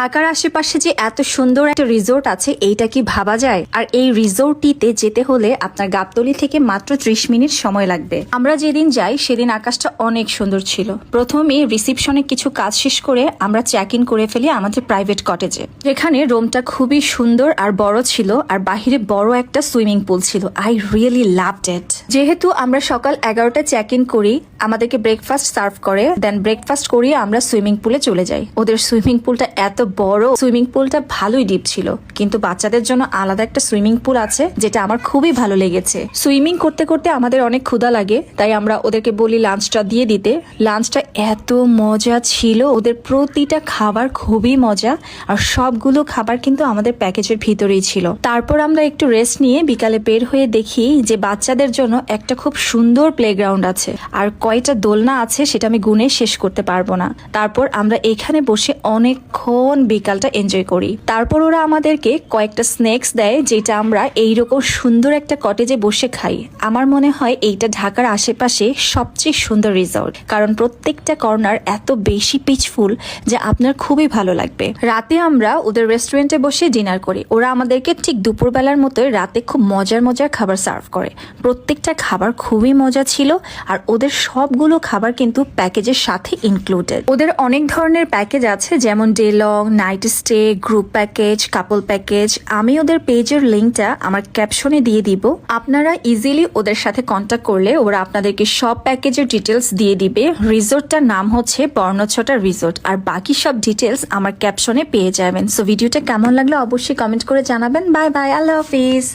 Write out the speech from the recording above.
ঢাকার আশেপাশে যে এত সুন্দর একটা রিসোর্ট আছে, এইটা কি ভাবা যায়? আর এই রিসোর্টটিতে যেতে হলে আপনার গাবতলি থেকে মাত্র ত্রিশ মিনিট সময় লাগবে। আমরা যেদিন যাই, সেদিন আকাশটা অনেক সুন্দর ছিল। প্রথমে রিসিপশনে কিছু কাজ শেষ করে আমরা চেক ইন করে ফেলি আমাদের প্রাইভেট কটেজে যেখানে রুমটা খুবই সুন্দর আর বড় ছিল আর বাহিরে বড় একটা সুইমিং পুল ছিল। আই রিয়েলি লাভ ইট যেহেতু আমরা সকাল এগারোটা চেক ইন করি আমাদেরকে ব্রেকফাস্ট সার্ভ করে দেন ব্রেকফাস্ট করিয়ে আমরা সুইমিং পুলে চলে যাই। ওদের সুইমিং পুলটা এত বড় সুইমিং পুলটা ভালোই ডিপ ছিল। কিন্তু বাচ্চাদের জন্য আলাদা একটা সুইমিং পুল আছে, যেটা আমার খুবই ভালো লেগেছে। সুইমিং করতে করতে আমাদের অনেক ক্ষুধা লাগে, তাই আমরা ওদেরকে বলি লাঞ্চটা দিয়ে দিতে। লাঞ্চটা এত মজা ছিল, ওদের প্রতিটা খাবার খুবই মজা, আর সবগুলো খাবার কিন্তু আমাদের প্যাকেজের ভিতরেই ছিল। তারপর আমরা একটু রেস্ট নিয়ে বিকালে বের হয়ে দেখি যে বাচ্চাদের জন্য একটা খুব সুন্দর প্লেগ্রাউন্ড আছে। আর কয়টা দোলনা আছে, সেটা আমি গুনে শেষ করতে পারব না। তারপর আমরা এখানে বসে অনেকক্ষণ বিকালটা এনজয় করি। তারপর ওরা আমাদেরকে কয়েকটা স্ন্যাক্স দেয়, যেটা আমরা এইরকম সুন্দর একটা কটেজে বসে খাই। আমার মনে হয় এইটা ঢাকার আশেপাশে সবচেয়ে সুন্দর রিসর্ট কারণ প্রত্যেকটা কর্নার এত বেশি পিচফুল যে আপনার খুবই ভালো লাগবে। রাতে আমরা ওদের রেস্টুরেন্টে বসে ডিনার করি। ওরা আমাদেরকে ঠিক দুপুরবেলার মতোই রাতে খুব মজার মজার খাবার সার্ভ করে। প্রত্যেকটা খাবার খুবই মজা ছিল, আর ওদের সবগুলো খাবার কিন্তু প্যাকেজের সাথে ইনক্লুডেড ওদের অনেক ধরনের প্যাকেজ আছে, যেমন day long night stay group package couple package আমি ওদের পেজের লিঙ্কটা আমার ক্যাপশনে দিয়ে দিব। আপনারা ইজিলি ওদের সাথে কন্ট্যাক্ট করলে ওরা আপনাদেরকে সব প্যাকেজের ডিটেলস দিয়ে দিবে। রিসোর্টটার নাম হচ্ছে বর্ণছটা রিসোর্ট আর বাকি সব ডিটেলস আমার ক্যাপশনে পেয়ে যাবেন। সো ভিডিওটা কেমন লাগল অবশ্যই কমেন্ট করে জানাবেন। বাই বাই আল্লাহ হাফিজ।